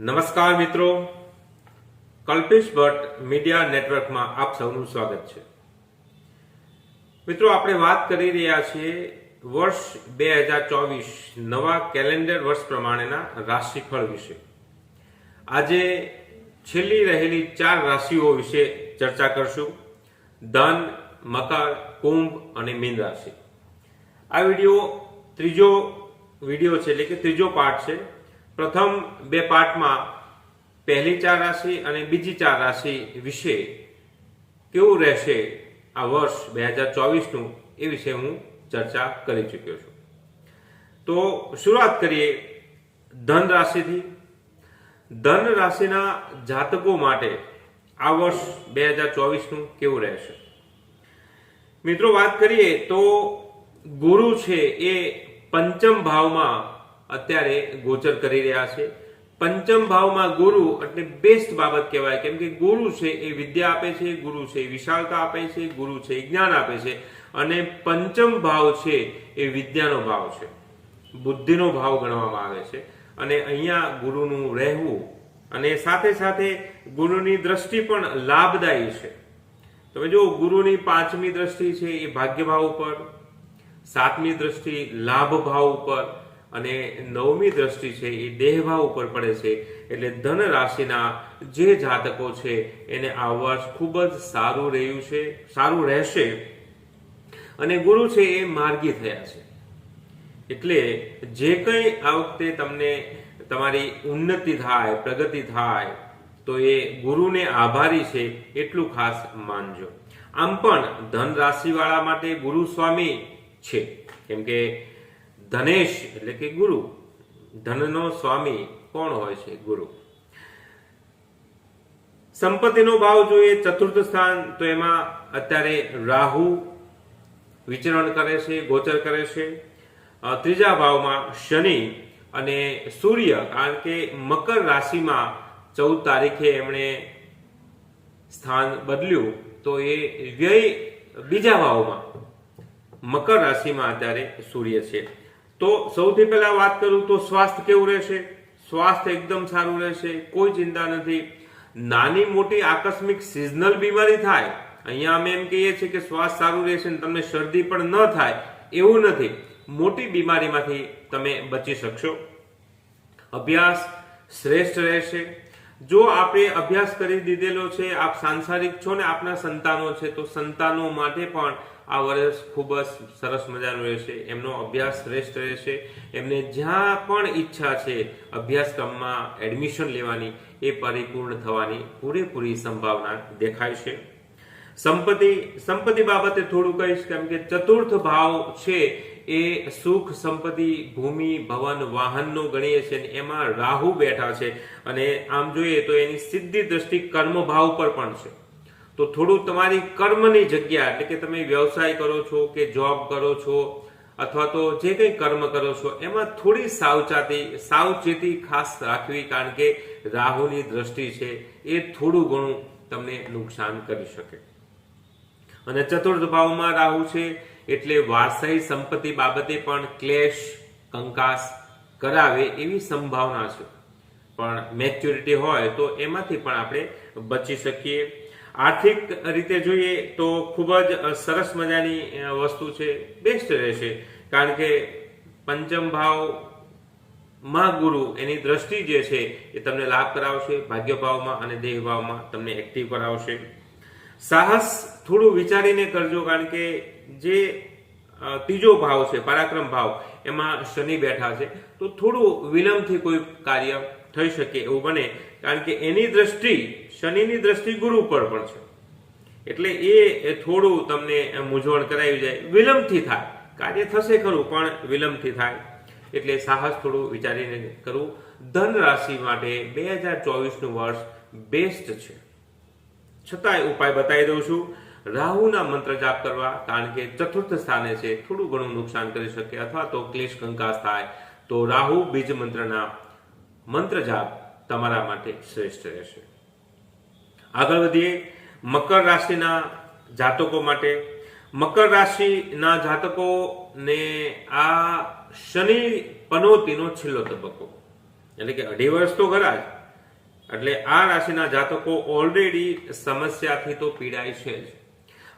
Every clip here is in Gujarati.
નમસ્કાર મિત્રો. કલ્પેશ ભટ્ટ મીડિયા નેટવર્કમાં આપ સૌનું સ્વાગત છે. મિત્રો, આપણે વાત કરી રહ્યા છીએ વર્ષ બે હજાર ચોવીસ નવા કેલેન્ડર વર્ષ પ્રમાણેના રાશિફળ વિશે. આજે છેલ્લી રહેલી ચાર રાશિઓ વિશે ચર્ચા કરશું. ધન, મકર, કુંભ અને મીન રાશિ. આ વીડિયો ત્રીજો વીડિયો છે, એટલે કે ત્રીજો પાર્ટ છે. પ્રથમ બે પાર્ટમાં પહેલી ચાર રાશિ અને બીજી ચાર રાશિ વિશે કેવું રહેશે આ વર્ષ બે હજાર ચોવીસનું એ વિશે હું ચર્ચા કરી ચૂક્યો છું. તો શરૂઆત કરીએ ધન રાશિથી. ધન રાશિના જાતકો માટે આ વર્ષ બે હજાર ચોવીસનું કેવું રહેશે? મિત્રો વાત કરીએ તો ગુરુ છે એ પંચમ ભાવમાં અત્યારે ગોચર કરી રહ્યા છે. પંચમ ભાવમાં ગુરુ એટલે બેસ્ટ બાબત કહેવાય. કેમ કે ગુરુ છે એ વિદ્યા આપે છે, ગુરુ છે એ વિશાળતા આપે છે, ગુરુ છે એ જ્ઞાન આપે છે. અને પંચમ ભાવ છે એ વિદ્યાનો ભાવ છે. બુદ્ધિનો ભાવ ગણવામાં આવે છે. અને અહીંયા ગુરુનું રહેવું અને સાથે સાથે ગુરુની દ્રષ્ટિ પણ લાભદાયી છે. તમે જો ગુરુની પાંચમી દ્રષ્ટિ છે એ ભાગ્ય ભાવ ઉપર, સાતમી દ્રષ્ટિ લાભ ભાવ ઉપર અને નવમી દ્રષ્ટિ છે એ દેહભાવ ઉપર પડે છે. એટલે ધન રાશિના જે જાતકો છે, એને આ વર્ષ ખૂબ જ સારું રહ્યું છે, સારું રહેશે. અને ગુરુ છે એ માર્ગી થયા છે. એટલે જે કંઈ આ વખતે તમને તમારી ઉન્નતિ થાય, પ્રગતિ થાય, તો એ ગુરુને આભારી છે એટલું ખાસ માનજો. આમ પણ ધન રાશિવાળા માટે ગુરુ સ્વામી છે. કેમ કે ધનેશ એટલે કે ગુરુ. ધનનો સ્વામી કોણ હોય છે? ગુરુ. સંપત્તિનો ભાવ જોઈએ, ચતુર્થ સ્થાન, તો એમાં અત્યારે રાહુ વિચરણ કરે છે, ગોચર કરે છે. ત્રીજા ભાવમાં શનિ અને સૂર્ય, કારણ કે મકર રાશિમાં ચૌદ તારીખે એમણે સ્થાન બદલ્યું, તો એ વ્યય બીજા ભાવમાં. મકર રાશિમાં અત્યારે સૂર્ય છે. તો સૌથી પહેલા વાત કરું તો સ્વાસ્થ્ય કેવું રહેશે? સ્વાસ્થ્ય એકદમ સારું રહેશે, કોઈ ચિંતા નથી. નાની મોટી આકસ્મિક સિઝનલ બીમારી થાય, અહીંયા અમે એમ કહીએ છીએ કે સ્વાસ્થ્ય સારું રહેશે ને તમને શરદી પણ ન થાય, એવું નથી. મોટી બીમારીમાંથી તમે બચી શકશો. અભ્યાસ શ્રેષ્ઠ રહેશે. જો આપણે અભ્યાસ કરી દીધેલો છે, આપ સાંસારિક છો ને આપના સંતાનો છે, તો સંતાનો માટે પણ આ વર્ષ ખૂબ જ સરસ મજાનું રહેશે. એમનો અભ્યાસ શ્રેષ્ઠ રહેશે. એમને જ્યાં પણ ઈચ્છા છે અભ્યાસક્રમમાં એડમિશન લેવાની એ પરિપૂર્ણ થવાની પૂરેપૂરી સંભાવના દેખાય છે. સંપત્તિ સંપત્તિ બાબતે થોડું કહીશ કેમ કે ચતુર્થ ભાવ છે એ સુખ સંપત્તિ, ભૂમિ, ભવન, વાહનનો ગણીએ છે ને એમાં રાહુ બેઠા છે. અને આમ જોઈએ તો એની સીધી દ્રષ્ટિ કર્મ ભાવ પર પણ છે. તો થોડું તમારી કર્મની જગ્યા, એટલે કે તમે વ્યવસાય કરો છો કે જોબ કરો છો, અથવા તો જે કંઈ કર્મ કરો છો, એમાં થોડી સાવચાતી, સાવચેતી ખાસ રાખવી, કારણ કે રાહુની દ્રષ્ટિ છે, એ થોડું ઘણું તમને નુકસાન કરી શકે. અને ચતુર્થ ભાવમાં રાહુ છે, એટલે વારસાઈ સંપત્તિ બાબતે પણ ક્લેશ, કંકાસ કરાવે એવી સંભાવના છે. પણ મેચ્યોરિટી હોય તો એમાંથી પણ આપણે બચી શકીએ. આર્થિક રીતે જોઈએ તો ખૂબ જ સરસ મજાની વસ્તુ છે. બેસ્ટ રહેશે. કારણ કે પંચમ ભાવમાં ગુરુ એની દ્રષ્ટિ જે છે એ તમને લાભ કરાવશે ભાગ્ય ભાવમાં અને દેહ ભાવમાં તમને એક્ટિવ કરાવશે. સાહસ થોડું વિચારીને કરજો, કારણ કે જે ત્રીજો ભાવ છે, પરાક્રમ ભાવ, એમાં શનિ બેઠા છે. તો થોડું વિલંબથી કોઈ કાર્ય થઈ શકે એવું બને. કારણ કે એની દ્રષ્ટિ શનિની દ્રષ્ટિ ગુરુ પર પણ છે. એટલે એ થોડું તમને મૂંઝવણ કરાવી જાય. વિલંબથી થાય. કાર્ય થશે ખરું, પણ વિલંબથી થાય. એટલે સાહસ થોડું વિચારીને કરવું. ધન રાશિ માટે બે હજાર ચોવીસનું વર્ષ બેસ્ટ છે. છતાંય ઉપાય બતાવી દઉં છું. રાહુના મંત્ર જાપ કરવા, કારણ કે ચતુર્થ સ્થાને છે, થોડું ઘણું નુકસાન કરી શકે અથવા તો ક્લેશ કંકાસ થાય, તો રાહુ બીજ મંત્રના મંત્ર જાપ તમારા માટે શ્રેષ્ઠ રહેશે. આગળ વધીએ. મકર રાશિના જાતકો માટે. મકર રાશિના જાતકોને આ શનિ પનોતીનો છેલ્લો તબક્કો. એટલે કે અઢી વર્ષ તો ખરા જ. એટલે આ રાશિના જાતકો ઓલરેડી સમસ્યાથી તો પીડાય છે જ.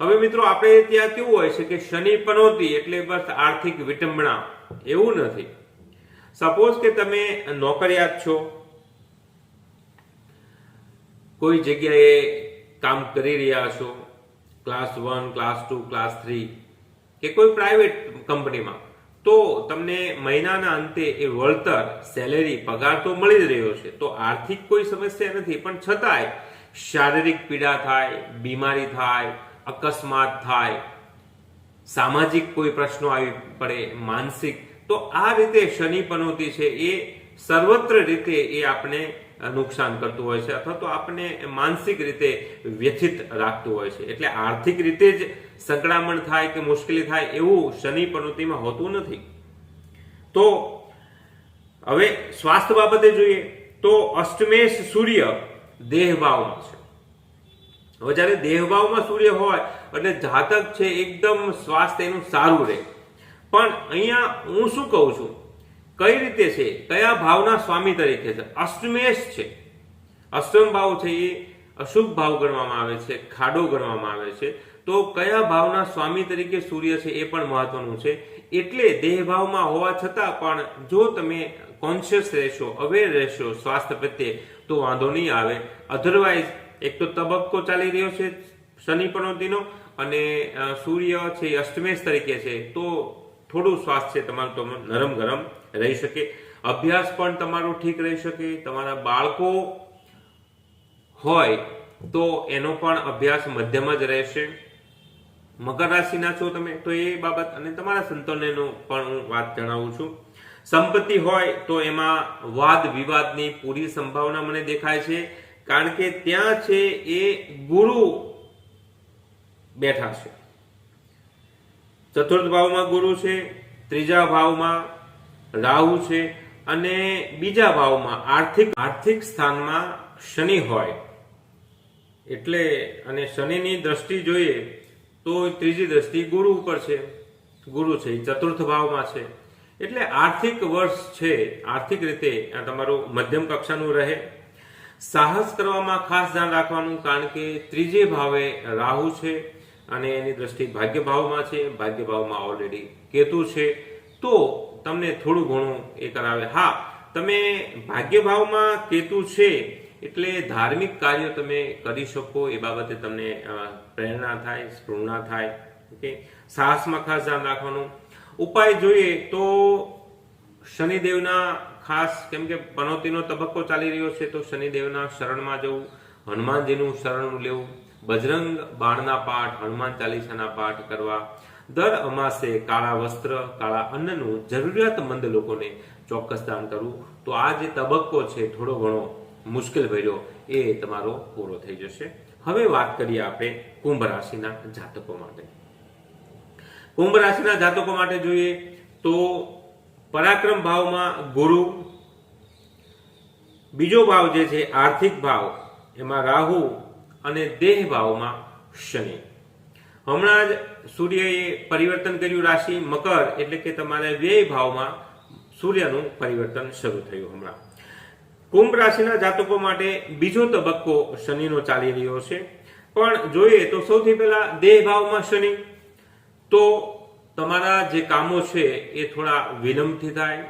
હવે મિત્રો, આપણે ત્યાં કેવું હોય છે કે શનિ પનોતી એટલે બસ આર્થિક વિટંબણા. એવું નથી. સપોઝ કે તમે નોકરિયાત છો. કોઈ જગ્યાએ કામ કરી રહ્યા છો? Class one class two class three કે કોઈ પ્રાઇવેટ કંપનીમાં તો તમને મહિનાના અંતે એ વળતર સેલેરી પગાર તો મળી જ રહ્યો છે. તો આર્થિક કોઈ સમસ્યા નથી, પણ છતાંય શારીરિક પીડા થાય, બીમારી થાય, અકસ્માત થાય, સામાજિક કોઈ પ્રશ્નો આવી પડે, માનસિક, તો આ રીતે શનિ પનોતી છે એ સર્વત્ર રીતે એ આપણે નુકસાન કરતું હોય છે અથવા તો આપણે માનસિક રીતે વ્યથિત રાખતું હોય છે. એટલે આર્થિક રીતે જ સંકળામણ થાય કે મુશ્કેલી થાય એવું શનિ પ્રવૃત્તિમાં હોતું નથી. તો હવે સ્વાસ્થ્ય બાબતે જોઈએ તો અષ્ટમેશ સૂર્ય દેહભાવમાં છે. હવે જ્યારે દેહભાવમાં સૂર્ય હોય એટલે જાતક છે એકદમ સ્વાસ્થ્ય એનું સારું રહે. પણ અહીંયા હું શું કહું છું? કઈ રીતે છે? કયા ભાવના સ્વામી તરીકે છે? અષ્ટમેશ છે. અષ્ટમ ભાવ છે એ અશુભ ભાવ ગણવામાં આવે છે, ખાડો ગણવામાં આવે છે. તો કયા ભાવના સ્વામી તરીકે સૂર્ય છે એ પણ મહત્વનું છે. એટલે દેહભાવમાં હોવા છતાં પણ જો તમે કોન્શિયસ રહેશો અવેર રહેશો સ્વાસ્થ્ય પ્રત્યે, તો વાંધો નહીં આવે. અધરવાઇઝ એક તો તબક્કો ચાલી રહ્યો છે શનિ પનોતીનો અને સૂર્ય છે અષ્ટમેશ તરીકે છે. તો થોડું સ્વાસ્થ્ય તમારું તો નરમ ગરમ રહી શકે. અભ્યાસ પણ તમારો ઠીક રહી શકે. તમારા બાળકો હોય તો એનો પણ અભ્યાસ મધ્યમ જ રહેશે. મકર રાશિના છો તમે, તો એ બાબત અને તમારા સંતાનોનો પણ હું વાત જણાવું છું. સંપત્તિ હોય તો એમાં વાદ વિવાદની પૂરી સંભાવના મને દેખાય છે. કારણ કે ત્યાં છે એ ગુરુ બેઠા છે. ચતુર્થ ભાવમાં ગુરુ છે, ત્રીજા ભાવમાં રાહુ છે અને બીજા ભાવમાં આર્થિક આર્થિક સ્થાનમાં શનિ હોય. એટલે અને શનિની દ્રષ્ટિ જોઈએ તો ત્રીજી દ્રષ્ટિ ગુરુ ઉપર છે. ગુરુ છે ચતુર્થ ભાવમાં છે. એટલે આર્થિક વર્ષ છે, આર્થિક રીતે તમારું મધ્યમ કક્ષાનું રહે. સાહસ કરવામાં ખાસ ધ્યાન રાખવાનું કારણ કે ત્રીજે ભાવે રાહુ છે અને એની દ્રષ્ટિ ભાગ્ય ભાવમાં છે. ભાગ્ય ભાવમાં ઓલરેડી કેતુ છે. તો તમને થોડું ઘણું એ કરાવે. હા, તમે ભાગ્ય ભાવમાં કેતુ છે, એટલે ધાર્મિક કાર્યો તમે કરી શકો, એ બાબતે તમને પ્રેરણા થાય સ્પૃણા થાય, ઓકે? સાહસમાં ખાસ ધ્યાન રાખવાનું. ઉપાય જોઈએ તો શનિદેવના ખાસ, કેમ કે પનોતીનો તબક્કો ચાલી રહ્યો છે, તો શનિદેવના શરણમાં જવું, હનુમાનજીનું શરણ લેવું, બજરંગ બાણના પાઠ, હનુમાન ચાલીસાના પાઠ કરવા દર અમાસે કાળા વસ્ત્ર, કાળા અન્નનું જરૂરિયાતમંદ લોકોને ચોક્કસ દાન કરવું. તો આ જે તબક્કો છે, થોડો ઘણો મુશ્કેલ ભર્યો, એ તમારો પૂરો થઈ જશે. હવે વાત કરીએ આપણે કુંભ રાશિના જાતકો માટે. કુંભ રાશિના જાતકો માટે જોઈએ તો પરાક્રમ ભાવમાં ગુરુ, બીજો ભાવ જે છે, આર્થિક ભાવ, એમાં રાહુ અને દેહ ભાવમાં શનિ. હમણાં જ સૂર્યએ પરિવર્તન કર્યું રાશિ મકર એટલે કે તમારે વ્યય ભાવમાં સૂર્યનું પરિવર્તન શરૂ થયું હમણાં. કુંભ રાશિના જાતકો માટે બીજો તબક્કો શનિનો ચાલી રહ્યો છે. પણ જોઈએ તો સૌથી પહેલા દેહ ભાવમાં શનિ. તો તમારા જે કામો છે એ થોડા વિલંબથી થાય.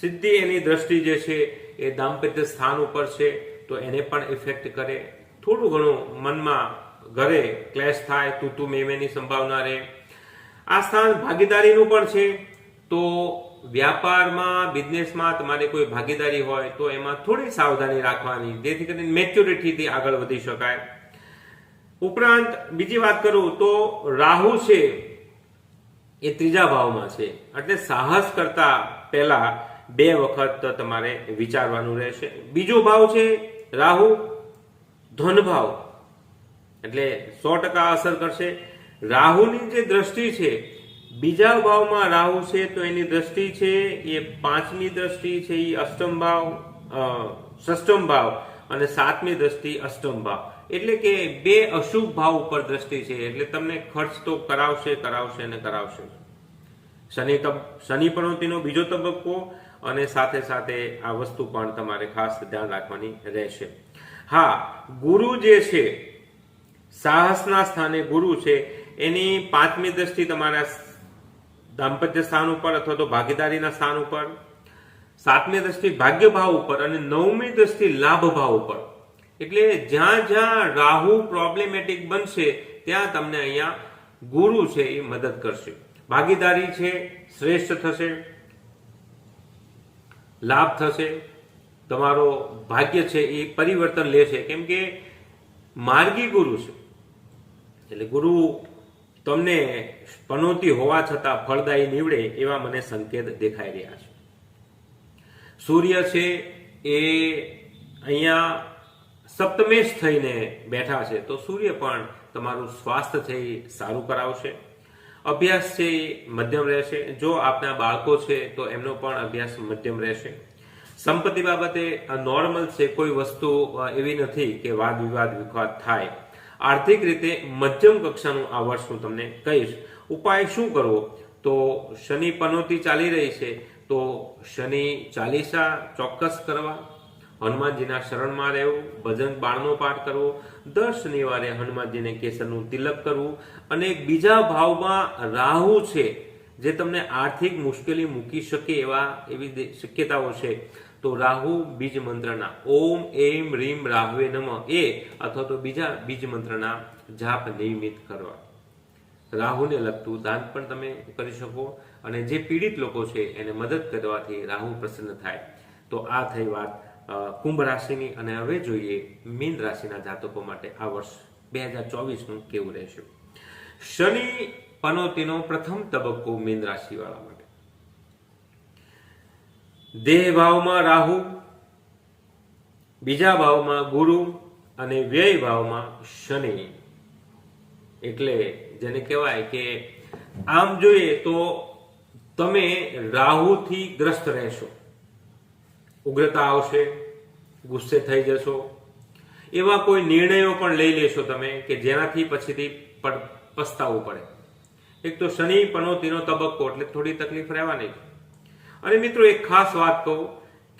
સિદ્ધિ એની દ્રષ્ટિ જે છે એ દાંપત્ય સ્થાન ઉપર છે, તો એને પણ ઇફેક્ટ કરે. થોડું ઘણું મનમાં ઘરે ક્લેશ થાય તૂતુ મેમેની સંભાવના રહે. આ સ્થાન ભાગીદારીનું પણ છે. તો વ્યાપારમાં બિઝનેસમાં તમારે કોઈ ભાગીદારી હોય, તો એમાં થોડી સાવધાની રાખવાની, જેથી કરીને મેચ્યોરિટીથી આગળ વધી શકાય. ઉપરાંત, બીજી વાત કરું, તો રાહુ છે એ ત્રીજા ભાવમાં છે. એટલે સાહસ કરતા પહેલા બે વખત તમારે વિચારવાનું રહેશે. બીજો ભાવ છે રાહુ, ધન ભાવ. એટલે સો ટકા અસર કરશે. રાહુની જે દ્રષ્ટિ છે, બીજા ભાવમાં રાહુ છે, તો એની દ્રષ્ટિ છે, એ પાંચમી દ્રષ્ટિ છે એ અષ્ટમ ભાવ ષષ્ટમ ભાવ અને સાતમી દ્રષ્ટિ અષ્ટમ ભાવ. એટલે કે બે અશુભ ભાવ ઉપર દ્રષ્ટિ છે, એટલે તમને ખર્ચ તો કરાવશે કરાવશે અને કરાવશે. શનિ શનિ પ્રવૃત્તિનો બીજો તબક્કો અને સાથે સાથે આ વસ્તુ પણ તમારે ખાસ ધ્યાન રાખવાની રહેશે. હા, ગુરુ જે છે સાહસના સ્થાને ગુરુ છે, એની પાંચમી દ્રષ્ટિ તમારા દાંપત્ય સ્થાન ઉપર અથવા તો ભાગીદારીના સ્થાન ઉપર, સાતમી દ્રષ્ટિ ભાગ્ય ભાવ ઉપર અને નવમી દ્રષ્ટિ લાભ ભાવ ઉપર. એટલે જ્યાં જ્યાં રાહુ પ્રોબ્લેમેટિક બનશે, ત્યાં તમને અહીંયા ગુરુ છે એ મદદ કરશે. ભાગીદારી છે, શ્રેષ્ઠ થશે, લાભ થશે, તમારો ભાગ્ય છે એ પરિવર્તન લેશે. કેમ કે માર્ગી ગુરુ છે. એટલે ગુરુ તમને પનોતી હોવા છતાં ફળદાયી નીવડે એવા મને સંકેત દેખાઈ રહ્યા છે. સૂર્ય છે એ અહીંયા સપ્તમેશ થઈને બેઠા છે, તો સૂર્ય પણ તમારું સ્વાસ્થ્ય છે સારું કરાવશે. અભ્યાસ છે એ મધ્યમ રહેશે. જો આપના બાળકો છે, તો એમનો પણ અભ્યાસ મધ્યમ રહેશે. સંપત્તિ બાબતે નોર્મલ છે, કોઈ વસ્તુ એવી નથી કે વાદ વિવાદ વિખવાદ થાય. આર્થિક રીતે મધ્યમ કક્ષાનું આ વર્ષ હું તમને કહીશ. ઉપાય શું કરવો? તો શનિ પનોતી ચાલી રહી છે. તો શનિ ચાલીસા ચોક્કસ કરવા. હનુમાનજીના શરણમાં રહેવું, ભજન બાણનો પાઠ કરવો, દર શનિવારે હનુમાનજીને કેસરનું તિલક કરવું અને બીજા ભાવમાં રાહુ છે, જે તમને આર્થિક મુશ્કેલી મૂકી શકે એવા એવી શક્યતાઓ છે. તો રાહુ બીજ મંત્રના ઓમ, એમ, રીમ રાહવે નમ. એ અથવા તો બીજા બીજ મંત્રના જાપ નિયમિત કરવા. રાહુને લગતું દાન પણ તમે કરી શકો અને જે પીડિત લોકો છે એને મદદ કરવાથી રાહુ પ્રસન્ન થાય. તો આ થઈ વાત કુંભ રાશિની અને હવે જોઈએ મીન રાશિના જાતકો માટે આ વર્ષ બે હજાર ચોવીસનું કેવું રહેશે. શનિ પનોતીનો પ્રથમ તબક્કો મીન રાશિવાળા માટે દેહ ભાવમાં રાહુ, બીજા ભાવમાં ગુરુ અને વ્યય ભાવમાં શનિ. એટલે જેને કહેવાય કે આમ જોઈએ તો તમે રાહુથી ગ્રસ્ત રહેશો. ઉગ્રતા આવશે, ગુસ્સે થઈ જશો. એવા કોઈ નિર્ણયો પણ લઈ લેશો તમે કે જેનાથી પછીથી પસ્તાવવું પડે. એક તો શનિ પનોતીનો તબક્કો, એટલે થોડી તકલીફ રહેવાની અને મિત્રો એક ખાસ વાત કહું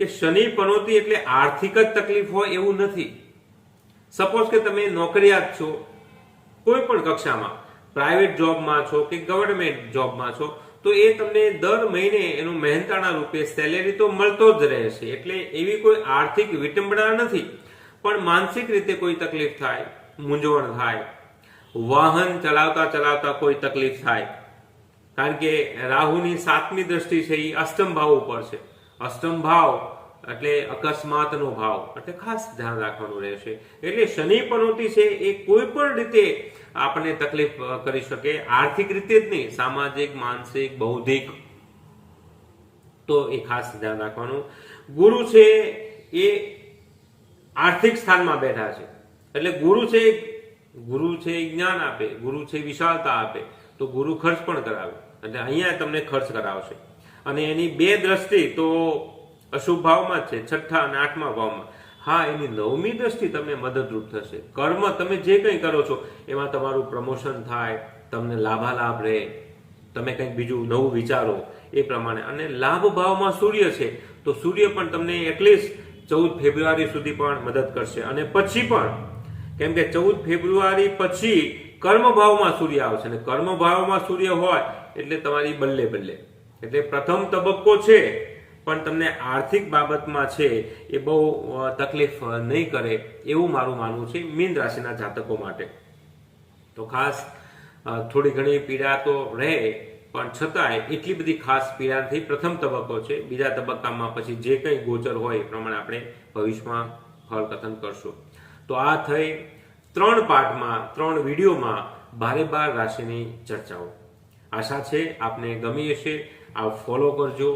કે શનિ પનોતી એટલે આર્થિક જ તકલીફ હોય એવું નથી. સપોઝ કે તમે નોકરિયાત છો, કોઈ પણ કક્ષામાં પ્રાઇવેટ જોબમાં છો કે ગવર્મેન્ટ જોબમાં છો, તો એ તમને દર મહિને એનું મહેનતાણા રૂપે સેલેરી તો મળતો જ રહેશે. એટલે એવી કોઈ આર્થિક વિટંબણા નથી. પણ માનસિક રીતે કોઈ તકલીફ થાય, મૂંઝવણ થાય, વાહન ચલાવતા ચલાવતા કોઈ તકલીફ થાય. કારણ કે રાહુની સાતમી દ્રષ્ટિ છે એ અષ્ટમ ભાવ ઉપર છે. અષ્ટમ ભાવ એટલે અકસ્માતનો ભાવ, એટલે ખાસ ધ્યાન રાખવાનું રહેશે. એટલે શનિ પનોતી છે એ કોઈ પણ રીતે આપણને તકલીફ કરી શકે. આર્થિક રીતે જ નહીં, સામાજિક, માનસિક, બૌદ્ધિક. તો એ ખાસ ધ્યાન રાખવાનું. ગુરુ છે એ આર્થિક સ્થાનમાં બેઠા છે. એટલે ગુરુ છે ગુરુ છે જ્ઞાન આપે, ગુરુ છે વિશાળતા આપે. તો ગુરુ ખર્ચ પણ કરાવે. એટલે અહીંયા તમને ખર્ચ કરાવશે. અને એની બે દ્રષ્ટિ તો અશુભ ભાવમાં છે, છઠ્ઠા અને આઠમા ભાવમાં. હા, એની નવમી દ્રષ્ટિ તમને મદદરૂપ થશે. કર્મ તમે જે કંઈ કરો છો, એમાં તમારું પ્રમોશન થાય, તમને લાભાલાભ રહે. તમે કંઈક બીજું નવું વિચારો એ પ્રમાણે. અને લાભ ભાવમાં સૂર્ય છે, તો સૂર્ય પણ તમને એટલીસ્ટ ચૌદ ફેબ્રુઆરી સુધી પણ મદદ કરશે. અને પછી પણ, કેમ કે ચૌદ ફેબ્રુઆરી પછી કર્મ ભાવમાં સૂર્ય આવશે. અને કર્મ ભાવમાં સૂર્ય હોય એટલે તમારી બલ્લે બલ્લે. એટલે પ્રથમ તબક્કો છે, પણ તમને આર્થિક બાબતમાં છે, એ બહુ તકલીફ નહીં કરે એવું મારું માનવું છે મીન રાશિના જાતકો માટે. તો ખાસ થોડી ઘણી પીડા તો રહે, પણ છતાંય એટલી બધી ખાસ પીડા નથી પ્રથમ તબક્કો છે. બીજા તબક્કામાં પછી જે કંઈ ગોચર હોય એ પ્રમાણે આપણે ભવિષ્યમાં ફળ કથન કરશું. તો આ થઈ ત્રણ પાઠમાં, ત્રણ વિડીયોમાં ભારે બાર રાશિની ચર્ચાઓ. આશા છે આપને ગમી હશે. આ ફોલો કરજો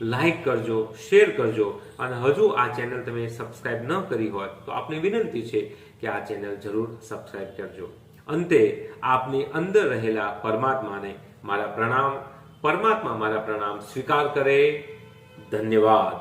લાઈક કરજો શેર કરજો અને હજુ આ ચેનલ તમે સબસ્ક્રાઇબ ન કરી હોય તો આપની વિનંતી છે કે આ ચેનલ જરૂર સબસ્ક્રાઇબ કરજો. અંતે આપની અંદર રહેલા પરમાત્માને મારા પ્રણામ, પરમાત્મા મારા પ્રણામ સ્વીકાર કરે. ધન્યવાદ.